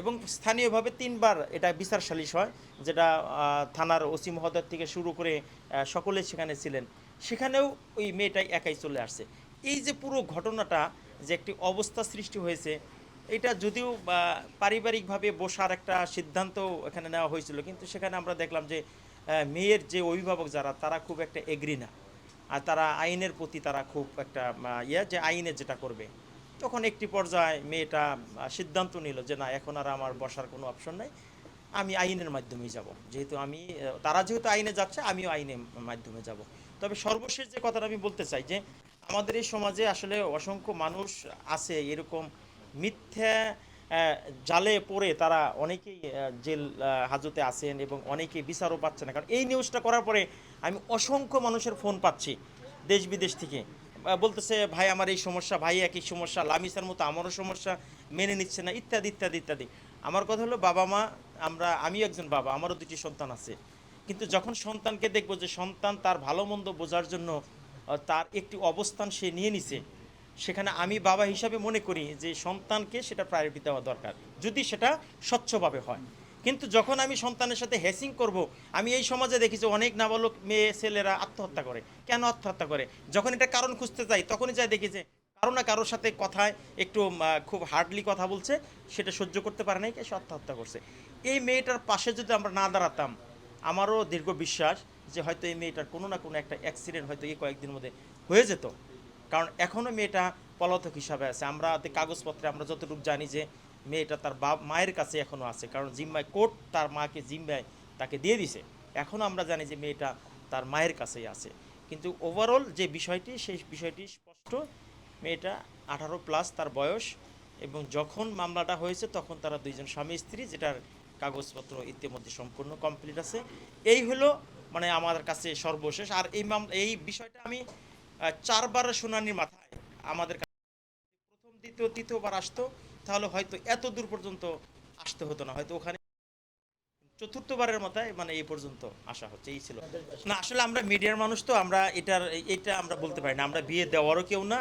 এবং স্থানীয়ভাবে তিনবার এটা বিচার সালিশ হয়, যেটা থানার ওসি মহোদয় থেকে শুরু করে সকলে সেখানে ছিলেন। সেখানেও ওই মেয়েটাই একাই চলে আসছে। এই যে পুরো ঘটনাটা, যে একটি অবস্থা সৃষ্টি হয়েছে, এটা যদিও পারিবারিকভাবে বসার একটা সিদ্ধান্ত এখানে নেওয়া হয়েছিল, কিন্তু সেখানে আমরা দেখলাম যে মেয়ের যে অভিভাবক যারা, তারা খুব একটা এগ্রি না। আর তারা আইনের প্রতি তারা খুব একটা ইয়ে যে আইনে যেটা করবে। তখন একটি পর্যায়ে মেয়েটা সিদ্ধান্ত নিল যে না, এখন আর আমার বসার কোনো অপশন নেই। আমি আইনের মাধ্যমেই যাব। যেহেতু আমি তারা যেহেতু আইনে যাচ্ছে, আমিও আইনের মাধ্যমে যাব। তবে সর্বশেষ যে কথাটা আমি বলতে চাই যে, আমাদের এই সমাজে আসলে অসংখ্য মানুষ আছে এরকম মিথ্যা জালে পড়ে তারা অনেকেই জেল হাজতে আছেন এবং অনেকেই বিচারও পাচ্ছে না। কারণ এই নিউজটা করার পরে আমি অসংখ্য মানুষের ফোন পাচ্ছি দেশ বিদেশ থেকে। বলতেছে, ভাই, আমার এই সমস্যা, ভাই, একই সমস্যা, লামিসার মতো আমারও সমস্যা, মেনে নিচ্ছে না, ইত্যাদি ইত্যাদি ইত্যাদি। আমার কথা হলো, বাবা মা, আমরা, আমি একজন বাবা, আমারও দুটি সন্তান আছে। কিন্তু যখন সন্তানকে দেখব যে সন্তান তার ভালো মন্দ বোঝার জন্য তার একটি অবস্থান সে নিয়ে নিছে, সেখানে আমি বাবা হিসাবে মনে করি যে সন্তানকে সেটা প্রায়োরিটি দেওয়া দরকার, যদি সেটা স্বচ্ছভাবে হয়। কিন্তু যখন আমি সন্তানের সাথে হ্যাসিং করব, আমি এই সমাজে দেখেছি অনেক নাবালক মেয়ে ছেলেরা আত্মহত্যা করে। কেন আত্মহত্যা করে? যখন এটা কারণ খুঁজতে যাই, তখনই যাই দেখি যে কারও না কারোর সাথে কথায় একটু খুব হার্ডলি কথা বলছে, সেটা সহ্য করতে পারে নাই, সে আত্মহত্যা করছে। এই মেয়েটার পাশে যদি আমরা না দাঁড়াতাম, আমারও দীর্ঘ বিশ্বাস যে হয়তো এই মেয়েটার কোনো না কোনো একটা অ্যাক্সিডেন্ট হয়তো এই কয়েকদিন মধ্যে হয়ে যেত। কারণ এখনও মেয়েটা পলাতক হিসাবে আছে। আমরা কাগজপত্রে আমরা যতটুকু জানি যে মেয়েটা তার বাপ, মায়ের কাছে এখনও আছে। কারণ জিম্মায় কোর্ট তার মাকে জিম্মায় তাকে দিয়ে দিছে। এখনও আমরা জানি যে মেয়েটা তার মায়ের কাছেই আছে। কিন্তু ওভারঅল যে বিষয়টি, সেই বিষয়টি স্পষ্ট, মেয়েটা আঠারো প্লাস তার বয়স এবং যখন মামলাটা হয়েছে তখন তারা দুইজন স্বামী স্ত্রী যেটার কাগজপত্র ইতিমধ্যে সম্পূর্ণ কমপ্লিট আছে। এই হলো মানে আমার কাছে সর্বশেষ। আর এই মামলা, এই বিষয়টা আমি চারবার শুনানির মাথায় আমাদের প্রথম, দ্বিতীয়, তৃতীয়বার আসতো, তাহলে হয়তো এত দূর পর্যন্ত আসতে হতো না। হয়তো ওখানে চতুর্থবারের মাথায় মানে এই পর্যন্ত আসা হচ্ছে, এই ছিল। না, আসলে আমরা মিডিয়ার মানুষ তো, আমরা এটার, এটা আমরা বলতে পারি না। আমরা বিয়ে দেওয়ারও কেউ না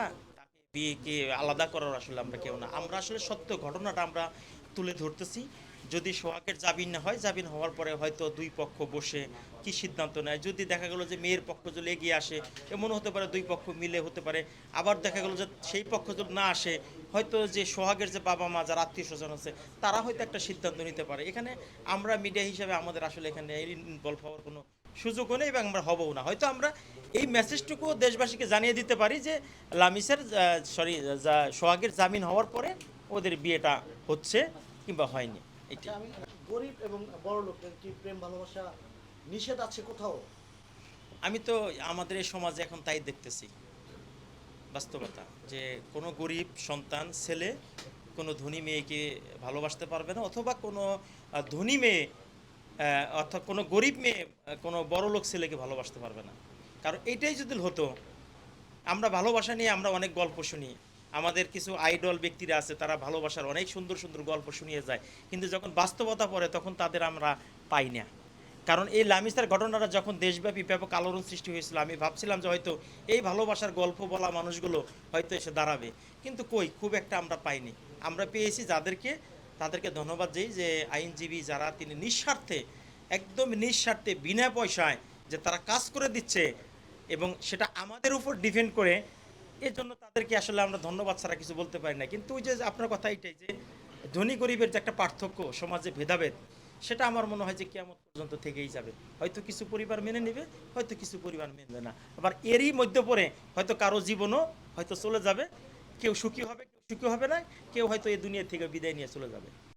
বিয়েকে আলাদা করার আসলে আমরা কেউ না। আমরা আসলে সত্য ঘটনাটা আমরা তুলে ধরতেছি। যদি সোহাগের জামিন না হয়, জামিন হওয়ার পরে হয়তো দুই পক্ষ বসে কি সিদ্ধান্ত নেয়? যদি দেখা গেলো যে মেয়ের পক্ষ যদি এগিয়ে আসে, এমন হতে পারে দুই পক্ষ মিলে হতে পারে। আবার দেখা গেলো যে সেই পক্ষ যদি না আসে, হয়তো যে সোহাগের যে বাবা মা, যারা আত্মীয় স্বজন আছে, তারা হয়তো একটা সিদ্ধান্ত নিতে পারে। এখানে আমরা মিডিয়া হিসাবে আমাদের আসলে এখানে ইনভলভ হওয়ার কোনো সুযোগও নেই এবং আমরা হবও না। হয়তো আমরা এই মেসেজটুকু দেশবাসীকে জানিয়ে দিতে পারি যে, লামিসের সরি সোহাগের জামিন হওয়ার পরে ওদের বিয়েটা হচ্ছে কিংবা হয়নি। এটি আচ্ছা, আমি গরিব এবং বড় লোকের কি প্রেম ভালোবাসা নিষেধ আছে কোথাও? আমি তো আমাদের এই সমাজে এখন তাই দেখতেছি। বাস্তবতা যে কোনো গরিব সন্তান ছেলে কোনো ধনী মেয়েকে ভালোবাসতে পারবে না অথবা কোনো ধনী মেয়ে অর্থাৎ কোনো গরিব মেয়ে কোনো বড় লোক ছেলেকে ভালোবাসতে পারবে না। কারণ এটাই যদি হতো আমরা ভালোবাসা নিয়ে আমরা অনেক গল্প শুনি। আমাদের কিছু আইডল ব্যক্তিরা আছে, তারা ভালোবাসার অনেক সুন্দর সুন্দর গল্প শুনিয়ে যায়। কিন্তু যখন বাস্তবতা পড়ে, তখন তাদের আমরা পাই না। কারণ এই লামিসার ঘটনাটা যখন দেশব্যাপী ব্যাপক আলোড়ন সৃষ্টি হয়েছিল, আমি ভাবছিলাম যে হয়তো এই ভালোবাসার গল্প বলা মানুষগুলো হয়তো এসে দাঁড়াবে। কিন্তু কই, খুব একটা আমরা পাইনি। আমরা পেয়েছি যাদেরকে, তাদেরকে ধন্যবাদ দিই যে আইনজীবী যারা, তিনি নিঃস্বার্থে, একদম নিঃস্বার্থে, বিনা পয়সায় যে তারা কাজ করে দিচ্ছে এবং সেটা আমাদের উপর ডিপেন্ড করে এর জন্য তাদেরকে আসলে আমরা ধন্যবাদ ছাড়া কিছু বলতে পারি না কিন্তু ওই যে আপনার কথা এইটাই যে, ধনী গরিবের যে একটা পার্থক্য সমাজে ভেদাভেদ, সেটা আমার মনে হয় যে কেমন পর্যন্ত থেকেই যাবে। হয়তো কিছু পরিবার মেনে নেবে, হয়তো কিছু পরিবার মেনবে না। আবার এরই মধ্যে পড়ে হয়তো কারও জীবনও হয়তো চলে যাবে, কেউ সুখী হবে, কেউ সুখী হবে না, কেউ হয়তো এই দুনিয়া থেকে বিদায় নিয়ে চলে যাবে।